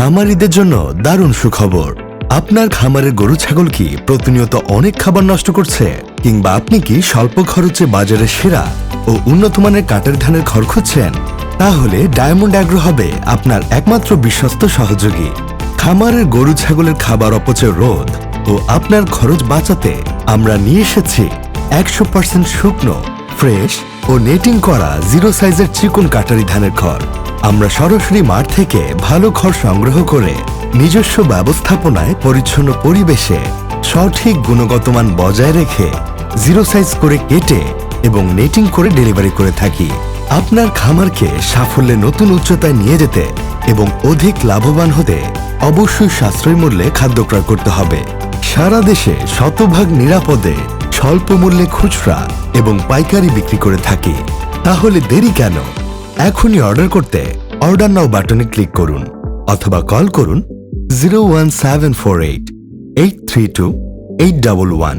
খামারিদের জন্য দারুণ সুখবর। আপনার খামারের গরু, ছাগল কি প্রতিনিয়ত অনেক খাবার নষ্ট করছে? কিংবা আপনি কি স্বল্প খরচে বাজারে সেরা ও উন্নত মানের কাটার ধানের ঘর খুঁজছেন? তাহলে ডায়মন্ড অ্যাগ্রো হবে আপনার একমাত্র বিশ্বস্ত সহযোগী। খামারের গরু, ছাগলের খাবার অপচয় রোধ ও আপনার খরচ বাঁচাতে আমরা নিয়ে এসেছি একশো পার্সেন্ট শুকনো, ফ্রেশ ও নেটিং করা জিরো সাইজের চিকন কাটারি ধানের খড়। আমরা সরাসরি মাঠ থেকে ভালো খড় সংগ্রহ করে নিজস্ব ব্যবস্থাপনায় পরিচ্ছন্ন পরিবেশে সঠিক গুণগত মান বজায় রেখে জিরো সাইজ করে কেটে এবং নেটিং করে ডেলিভারি করে থাকি। আপনার খামারকে সাফল্যে নতুন উচ্চতায় নিয়ে যেতে এবং অধিক লাভবান হতে অবশ্যই সাশ্রয় মূল্যে খাদ্য ক্রয় করতে হবে। সারা দেশে শতভাগ নিরাপদে স্বল্প মূল্যে খুচরা এবং পাইকারি বিক্রি করে থাকি। তাহলে দেরি কেন? এখনই অর্ডার করতে অর্ডার নাও বাটনে ক্লিক করুন অথবা কল করুন zero one seven four eight eight three two eight double one.